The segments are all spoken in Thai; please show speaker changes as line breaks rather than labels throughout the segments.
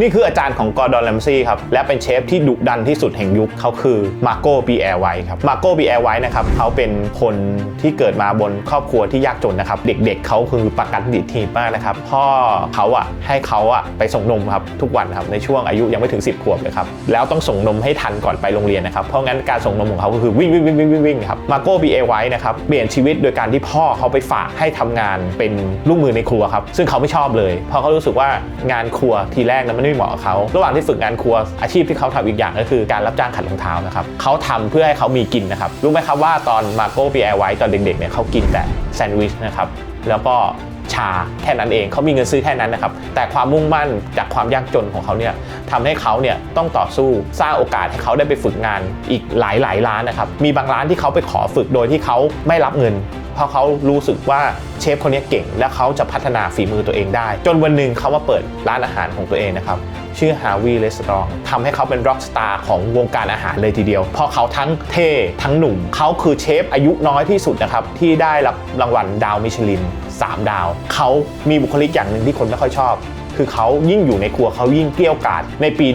นี่คืออาจารย์ของกอร์ดอนแลมซี่ครับ และเป็นเชฟที่ดุดันที่สุดแห่งยุคเขาคือมาโก้บีแอร์ไวครับมาโก้บีแอร์ไวนะครับเขาเป็นคนที่เกิดมาบนครอบครัวที่ยากจนนะครับ เด็กๆเขาคือประกันดิทีมากนะครับ พ่อเขาอะให้เขาอะไปส่งนมครับทุกวันครับในช่วงอายุยังไม่ถึง 10 ขวบเลยครับ แล้วต้องส่งนมให้ทันก่อนไปโรงเรียนนะครับ เพราะงั้นการส่งนมของเขาก็คือวิ่งวิ่งวิ่งวิ่งวิ่งวิ่งครับมาโก้บีแอร์ไวนะครับเปลี่ยนชีวิตโดยการที่พ่อเขาไปฝากให้ทำงานเป็นลูกมือในครัวครับซึ่งเขาไม่ชอบเลยเพราะเขารู้สึกว่างานครัวทีแรกนั้นมันไม่เหมาะกับเขาระหว่างที่ฝึกงานครัวอาชีพที่เขาทำอีกอย่างก็คือการรับจ้างขัดรองเท้านะครับเขาทำเพื่อให้เขามีกินนะครับรู้ไหมครับว่าตอนมาโก้ปีแอร์ไว้ตอนเด็กๆเนี่ยเขากินแต่แซนด์วิชนะครับแล้วก็ชาแค่นั้นเองเขามีเงินซื้อแค่นั้นนะครับแต่ความมุ่งมั่นจากความยากจนของเขาเนี่ยทำให้เขาเนี่ยต้องต่อสู้สร้างโอกาสให้เขาได้ไปฝึกงานอีกหลายหลายๆร้านนะครับมีบางร้านที่เขาไปขอฝึกโดยที่เขาไม่รับเงิน เพราะเขารู้สึกว่า เชฟคนนี้เก่ง และเขาจะพัฒนาฝีมือตัวเองได้ จนวันหนึ่งเขามาเปิดร้านอาหารของตัวเองนะครับ ชื่อ Harvey Restaurant ทำให้เขาเป็นร็อกสตาร์ของวงการอาหารเลยทีเดียว เพราะเขาทั้งเท่ทั้งหนุ่ม เขาคือเชฟอายุน้อยที่สุดนะครับ ที่ได้รับรางวัลดาวมิชลิน 3 ดาว เขามีบุคลิกอย่างหนึ่งที่คนไม่ค่อยชอบคือเขายิ่งอยู่ในครัวเขายิ่งเกรี้ยวกาดในปี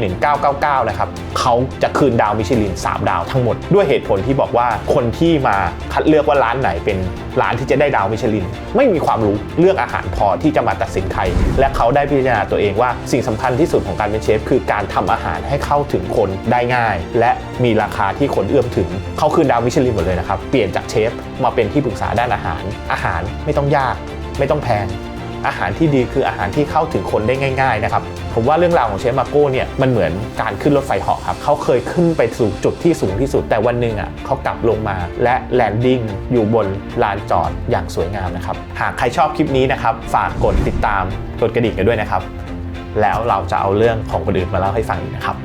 1999 นะครับเขาจะคืนดาวมิชลิน 3 ดาวทั้งหมด ด้วยเหตุผลที่บอกว่าคนที่มาคัดเลือกว่าร้านไหนเป็นร้านที่จะได้ดาวมิชลินไม่มีความรู้เรื่องอาหารพอที่จะมาตัดสินใคร และเขาได้พิจารณาตัวเองว่าสิ่งสำคัญที่สุดของการเป็นเชฟคือการทำอาหารให้เข้าถึงคนได้ง่าย และมีราคาที่คนเอื้อมถึง เขาคืนดาวมิชลินหมดเลยนะครับ เปลี่ยนจากเชฟมาเป็นที่ปรึกษาด้านอาหาร อาหารไม่ต้องยาก ไม่ต้องแพง อาหารที่ดีคืออาหารที่เข้าถึงคนได้ง่ายๆนะครับผมว่าเรื่องราวของเชฟมาโก้เนี่ยมันเหมือนการขึ้นรถไฟเหาะครับเขาเคยขึ้นไปสู่จุดที่สูงที่สุด แต่วันหนึ่งอะเขากลับลงมาและแลนดิ้งอยู่บนลานจอดอย่างสวยงามนะครับหากใครชอบคลิปนี้นะครับฝากกดติดตามกดกระดิ่งกันด้วยนะครับแล้วเราจะเอาเรื่องของคนอื่นมาเล่าให้ฟังอีกนะครับ